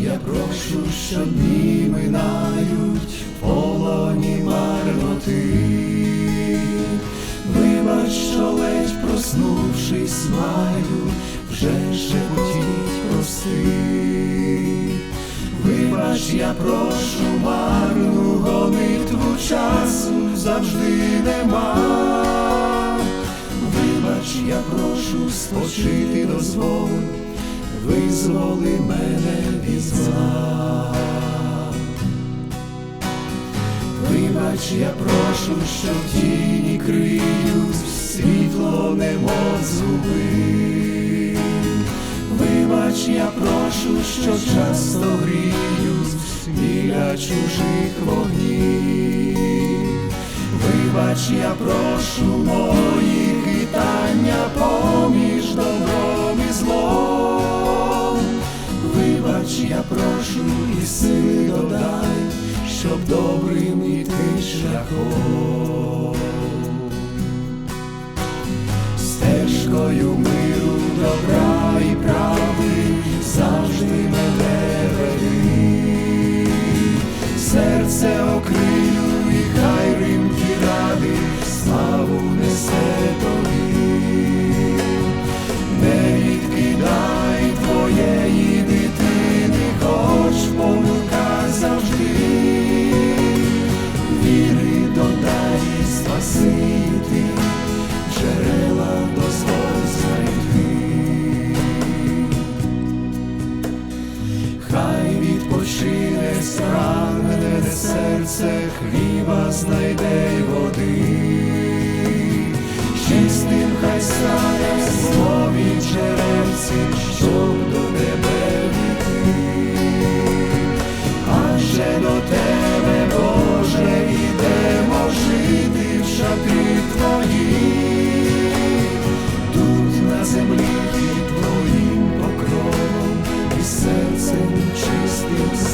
я прошу, що дні минають в полоні марноти. Вибач, що ледь проснувшись, маю, вже шепотіть прости. Вибач, я прошу марну гонитву часу завжди нема. Вибач, я прошу спочити дозволь, визволи мене Вибач, я прошу, що в тіні криють, світло немов зуби. Вибач, я прошу, що часто гріють біля чужих вогнів. Вибач, я прошу мої хитання поміж добром і злом. Вибач, я прошу і сили додай, щоб добрим іти шляхом. Стежкою миру, добра і правди завжди мене веди. Серце окрилю Десь серце хліба знайде й води, чистим хай стане в слові джерельці, щоб до тебе війти, адже до тебе, Боже, ідемо жити в шатрі твої, тут на землі під твоїм покровом і серцем чистим.